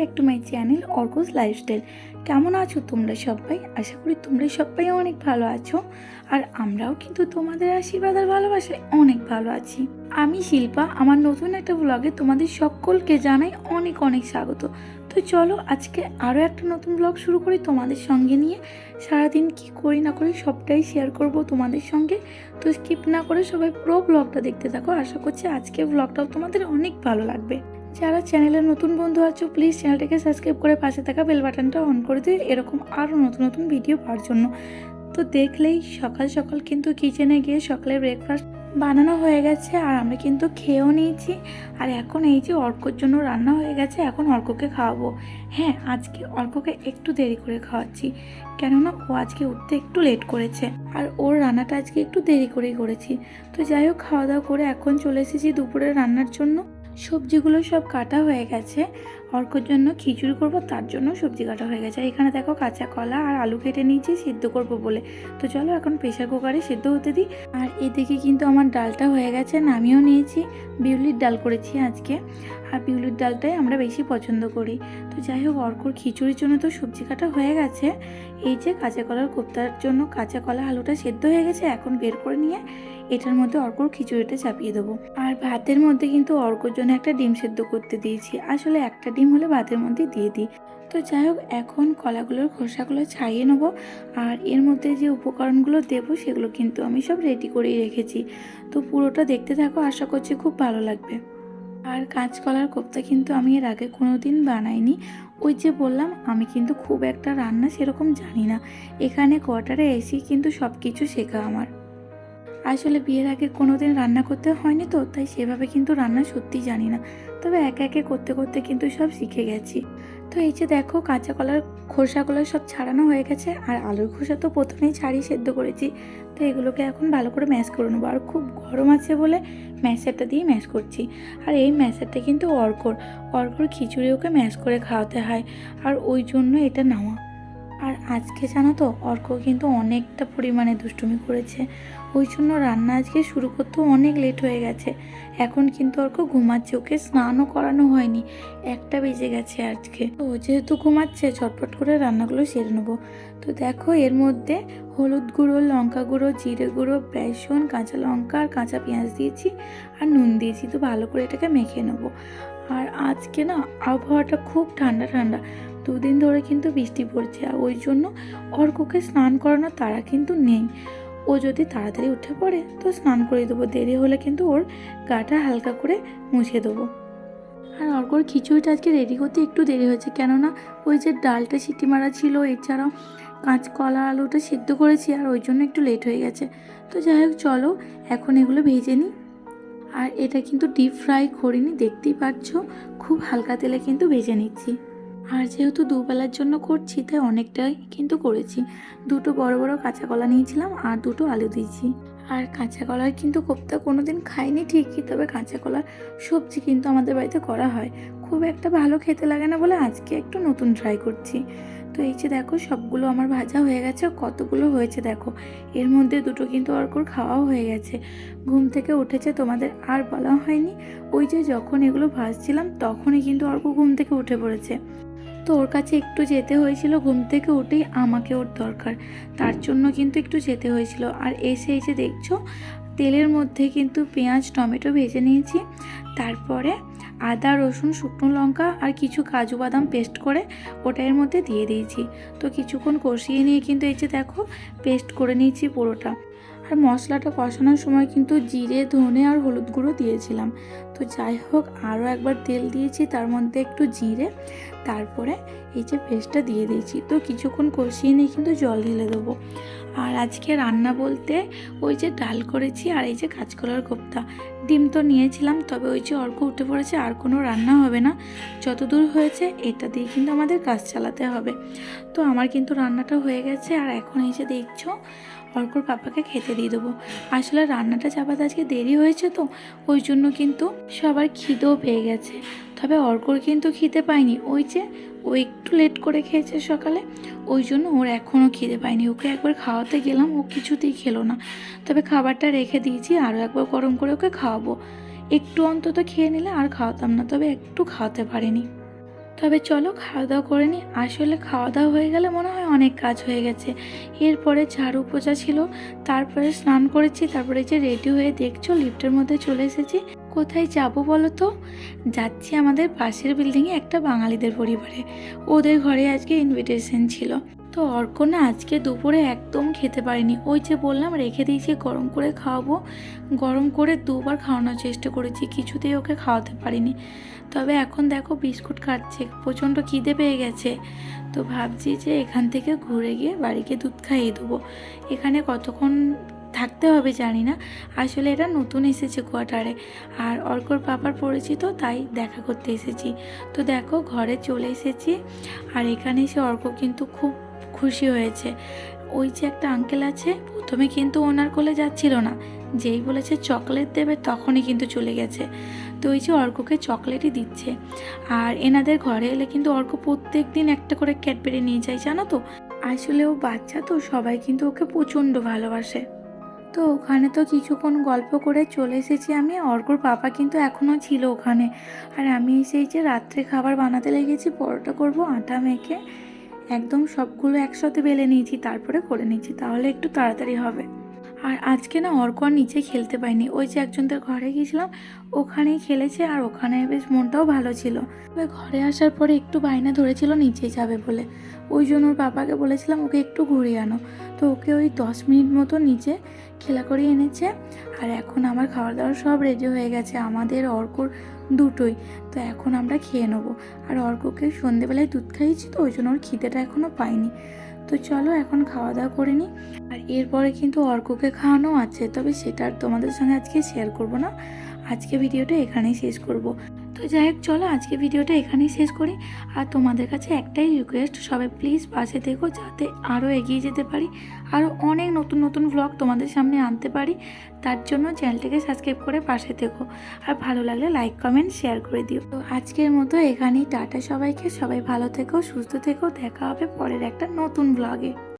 Back to my channel অর্গস lifestyle কেমন আছো তোমরা সবাই? আশা করি তোমরা সবাই অনেক ভালো আছো। আর আমরাও কিন্তু তোমাদের আশীর্বাদ আর ভালোবাসায় অনেক ভালো আছি। আমি শিল্পা, আমার নতুন একটা ব্লগে তোমাদের সকলকে জানাই অনেক অনেক স্বাগত। তো চলো আজকে আরও একটা নতুন ব্লগ শুরু করি তোমাদের সঙ্গে নিয়ে। সারাদিন কি করি না করি সবটাই শেয়ার করব তোমাদের সঙ্গে। তো স্কিপ না করে সবাই পুরো ব্লগটা দেখতে থাকো। আশা করছি আজকে ব্লগটাও তোমাদের অনেক ভালো লাগবে। যারা চ্যানেলের নতুন বন্ধু আছো প্লিজ চ্যানেলটাকে সাবস্ক্রাইব করে পাশে থাকা বেল বাটনটা অন করে দিও। এরকম আরও নতুন নতুন ভিডিও পাওয়ার জন্য। তো দেখলেই সকাল সকাল কিন্তু কিচেনে গিয়ে সকালে ব্রেকফাস্ট বানানো হয়ে গেছে, আর আমরা কিন্তু খেয়েও নিয়েছি। আর এখন এই যে অর্কর জন্য রান্না হয়ে গেছে, এখন অর্ককে খাওয়াবো। হ্যাঁ আজকে অর্ককে একটু দেরি করে খাওয়াচ্ছি, কেননা ও আজকে উঠতে একটু লেট করেছে, আর ওর রান্নাটা আজকে একটু দেরি করেই করেছি। তো যাই হোক, খাওয়া দাওয়া করে এখন চলে এসেছি দুপুরে রান্নার জন্য। সবজিগুলো সব কাটা হয়ে গেছে। অর্কর জন্য খিচুড়ি করব, তার জন্য সবজি কাটা হয়ে গেছে। এখানে দেখো কাঁচা কলা আর আলু কেটে নিয়েছি, সিদ্ধ করব বলে। তো চলো এখন প্রেশার কুকারে সিদ্ধ হতে দিই। আর এদিকে কিন্তু আমার ডালটা হয়ে গেছে, নামিয়েও নিয়েছি। বিউলির ডাল করেছি আজকে। আর বিউলির ডালটাই আমরা বেশি পছন্দ করি। তো যাই হোক, অর্কর খিচুড়ির জন্য তো সবজি কাটা হয়ে গেছে। এই যে কাঁচা কলার কোপ্তার জন্য কাঁচা কলা আলুটা সেদ্ধ হয়ে গেছে, এখন বের করে নিয়ে এটার মধ্যে অর্কর খিচুড়িটা চাপিয়ে দেবো। আর ভাতের মধ্যে কিন্তু অর্কর জন্য একটা ডিম সেদ্ধ করতে দিয়েছি। আসলে একটা ডিম হলে ভাতের মধ্যে দিয়ে দিই। তো যাই হোক, এখন কলাগুলোর খোসাগুলো ছাড়িয়ে নেব। আর এর মধ্যে যে উপকরণগুলো দেবো, সেগুলো কিন্তু আমি সব রেডি করেই রেখেছি। তো পুরোটা দেখতে থাকো, আশা করছি খুব ভালো লাগবে। আর কাঁচকলার কোপ্তা কিন্তু আমি এর আগে কোনো দিন বানাইনি। ওই যে বললাম, আমি কিন্তু খুব একটা রান্না সেরকম জানি না। এখানে কোয়ার্টারে এসি কিন্তু সব কিছু শেখা আমার। আসলে বিয়ের আগে কোনো দিন রান্না করতে হয়নি তো, তাই সেভাবে কিন্তু রান্না সত্যি জানি না। তবে একে একে করতে করতে কিন্তু সব শিখে গেছি। তো এই যে দেখো কাঁচা কলার খোসাগুলো সব ছাড়ানো হয়ে গেছে, আর আলুর খোসা তো প্রথমেই ছাড়িয়ে সেদ্ধ করেছি। তো এগুলোকে এখন ভালো করে ম্যাশ করে নেব, আর খুব গরম আছে বলে ম্যাশারটা দিয়ে ম্যাশ করছি। আর এই ম্যাশারটা কিন্তু অর্কর অর্কর খিচুড়ি ওকে ম্যাশ করে খাওয়াতে হয়, আর ওই জন্য এটা নেওয়া। আর আজকে জানো তো অর্ক কিন্তু অনেকটা পরিমাণে দুষ্টুমি করেছে। ওই জন্য রান্না আজকে শুরু করতেও অনেক লেট হয়ে গেছে। এখন কিন্তু অর্ক ঘুমাচ্ছে, ওকে স্নানও করানো হয়নি। একটা বেজে গেছে আজকে। তো যেহেতু ঘুমাচ্ছে ঝটপট করে রান্নাগুলো সেরে নেব। তো দেখো, এর মধ্যে হলুদ গুঁড়ো, লঙ্কা গুঁড়ো, জিরে গুঁড়ো, বেসন, কাঁচা লঙ্কা আর কাঁচা পেঁয়াজ দিয়েছি আর নুন দিয়েছি। তো ভালো করে এটাকে মেখে নেব। আর আজকে না, আবহাওয়াটা খুব ঠান্ডা ঠান্ডা। দুদিন ধরে কিন্তু বৃষ্টি পড়ছে আর ওই জন্য অর্ককে স্নান করানোর তারা কিন্তু নেই। ও যদি তাড়াতাড়ি উঠে পড়ে, তো স্নান করে দেবো। দেরি হলে কিন্তু ওর গাটা হালকা করে মুছে দেবো। আর অর্কর খিচুড়িটা আজকে রেডি করতে একটু দেরি হয়েছে, কেননা ওই যে ডালটা সিটি মারা ছিল, এছাড়াও কাঁচকলা আলুটা সিদ্ধ করেছি, আর ওই জন্য একটু লেট হয়ে গেছে। তো যাই হোক, চলো, এখন এগুলো ভেজে নিই। আর এটা কিন্তু ডিপ ফ্রাই করিনি, দেখতেই পাচ্ছ, খুব হালকা তেলে কিন্তু ভেজে নিচ্ছি। আর যেহেতু দুবেলার জন্য করছি, তাই অনেকটাই কিন্তু করেছি। দুটো বড় বড় কাঁচা কলা নিয়েছিলাম আর দুটো আলু দিয়েছি। আর কাঁচা কলার কিন্তু কোপ্তা কোনো দিন খাইনি ঠিকই, তবে কাঁচা কলার সবজি কিন্তু আমাদের বাড়িতে করা হয়। খুব একটা ভালো খেতে লাগে না বলে আজকে একটু নতুন ট্রাই করছি। তো এই যে দেখো, সবগুলো আমার ভাজা হয়ে গেছে, কতগুলো হয়েছে দেখো। এর মধ্যে দুটো কিন্তু অর্কর খাওয়াও হয়ে গেছে। ঘুম থেকে উঠেছে তোমাদের আর বলা হয়নি। ওই যে যখন এগুলো ভাজছিলাম, তখনই কিন্তু অর্ক ঘুম থেকে উঠে পড়েছে। তো ওর কাছে একটু যেতে হয়েছিল, ঘুম থেকে উঠেই আমাকে ওর দরকার। তার জন্য কিন্তু একটু যেতে হয়েছিল। আর এসে এসে দেখছ, তেলের মধ্যে কিন্তু পেঁয়াজ, টমেটো ভেজে নিয়েছি। তারপরে আদা, রসুন, শুকনো লঙ্কা আর কিছু কাজু বাদাম পেস্ট করে ওটা এর মধ্যে দিয়ে দিয়েছি। তো কিছুক্ষণ কষিয়ে নিয়ে কিন্তু এই যে দেখো, পেস্ট করে নিয়েছি পুরোটা। আর মশলাটা কষানোর সময় কিন্তু জিরে, ধনে আর হলুদ গুঁড়ো দিয়েছিলাম। তো যাই হোক, আরও একবার তেল দিয়েছি, তার মধ্যে একটু জিরে, তারপরে এই যে পেস্টটা দিয়ে দিয়েছি। তো কিছুক্ষণ কষিয়ে নিয়ে কিন্তু জল ঢেলে দেবো। আর আজকে রান্না বলতে ওই যে ডাল করেছি আর এই যে কাঁচকলার কোপ্তা। ডিম তো নিয়েছিলাম, তবে ওই যে অর্ক উঠে পড়েছে, আর কোনো রান্না হবে না। যতদূর হয়েছে, এটা দিয়ে কিন্তু আমাদের কাজ চালাতে হবে। তো আমার কিন্তু রান্নাটা হয়ে গেছে, আর এখন এই যে দেখছ অর্কর পাপাকে খেতে দিয়ে দেবো। আসলে রান্নাটা চাপাতে আজকে দেরি হয়েছে তো, ওই জন্য কিন্তু সবার খিদেও পেয়ে গেছে। তবে অর্কর কিন্তু খিদে পায়নি। ওই যে, ও একটু লেট করে খেয়েছে সকালে, ওই জন্য ওর এখনও খিদে পায়নি। ওকে একবার খাওয়াতে গেলাম, ও কিছুতেই খেলো না। তবে খাবারটা রেখে দিয়েছি, আরও একবার গরম করে ওকে খাওয়াবো। একটু অন্তত খেয়ে নিলে আর খাওয়াতাম না, তবে একটু খাওয়াতে পারিনি। তবে চলো খাওয়া দাওয়া করে নিই আসলে খাওয়া দাওয়া হয়ে গেলে মনে হয় অনেক কাজ হয়ে গেছে। এরপরে ঝাড়ু পোঁচা ছিল, তারপরে স্নান করেছি, তারপরে যে রেডি হয়ে দেখছ লিফটের মধ্যে চলে এসেছি। কোথায় যাব বলো তো? যাচ্ছি আমাদের পাশের বিল্ডিংয়ে একটা বাঙালিদের পরিবারে। ওদের ঘরে আজকে ইনভিটেশন ছিল। তো অর্ক না আজকে দুপুরে একদম খেতে পারিনি। ওই যে বললাম, রেখে দিয়েছি, গরম করে খাওয়াবো। গরম করে দুবার খাওয়ানোর চেষ্টা করেছি, কিছুতেই ওকে খাওয়াতে পারিনি। তবে এখন দেখো বিস্কুট খাচ্ছে প্রচণ্ড খিদে পেয়ে গেছে। তো ভাবছি যে এখান থেকে ঘুরে গিয়ে বাড়িকে দুধ খাইয়ে দেবো। এখানে কতক্ষণ থাকতে হবে জানি না। আসলে এটা নতুন এসেছে কোয়ার্টারে। আর অর্কর পাপার পরিচিত, তাই দেখা করতে এসেছি। তো দেখো ঘরে চলে এসেছি। আর এখানে এসে অর্ক কিন্তু খুব খুশি হয়েছে। ওই যে একটা আঙ্কেল আছে, প্রথমে কিন্তু ওনার কোলে যাচ্ছিল না। যেই বলেছে চকলেট দেবে তখনই কিন্তু চলে গেছে। তো ওই যে অর্ককে চকলেটই দিচ্ছে। আর এনাদের ঘরে এলে কিন্তু অর্ক প্রত্যেক দিন একটা করে ক্যাডবেরি নিয়ে যায়, জানো তো? আসলে ও বাচ্চা তো, সবাই কিন্তু ওকে প্রচণ্ড ভালোবাসে। তো ওখানে তো কিছুক্ষণ গল্প করে চলে এসেছি আমি। অর্কর পাপা কিন্তু এখনও ছিল ওখানে। আর আমি সেই যে রাত্রে খাবার বানাতে লেগেছি, পরোটা করব, আটা মেখে। একদম সবগুলো একসাথে বেলে নিয়েছি, তারপরে করে নিয়েছি তাহলে একটু তাড়াতাড়ি হবে। আর আজকে না অর্ক আর নিচে খেলতে পাইনি ওই যে একজনদের ঘরে গিয়েছিলাম, ওখানেই খেলেছে আর ওখানে বেশ মনটাও ভালো ছিল। তবে ঘরে আসার পরে একটু বায়না ধরেছিল নিচে যাবে বলে। ওই জন্য ওর বাবাকে বলেছিলাম, ওকে একটু ঘুরিয়ে আনো। তো ওকে ওই দশ মিনিট মতো নিচে খেলা করে এনেছে। আর এখন আমার খাওয়া দাওয়া সব রেডি হয়ে গেছে। আমাদের অর্কর দুটোই। তো এখন আমরা খেয়ে নেব। আর অর্ককে সন্ধেবেলায় দুধ খাইয়েছি তো, ওই জন্য ওর খিদেটা এখনও পাইনি। তো চলো এখন খাওয়া দাওয়া করে নিই। আর এরপরে কিন্তু অর্ককে খাওয়ানো আছে, তবে সেটা আর তোমাদের সঙ্গে আজকে শেয়ার করব না। আজকে ভিডিওটা এখানেই শেষ করব। তো যাই হোক, চলো আজকে ভিডিওটা এখানেই শেষ করি। আর তোমাদের কাছে একটাই রিকোয়েস্ট সবাই প্লিজ পাশে থেকো যাতে আরও এগিয়ে যেতে পারি আরও অনেক নতুন নতুন ব্লগ তোমাদের সামনে আনতে পারি। তার জন্য চ্যানেলটাকে সাবস্ক্রাইব করে পাশে থেকো। আর ভালো লাগলে লাইক কমেন্ট শেয়ার করে দিও। তো আজকের মতো এখানেই, টাটা সবাইকে। সবাই ভালো থেকো, সুস্থ থেকো। দেখা হবে পরের একটা নতুন ব্লগে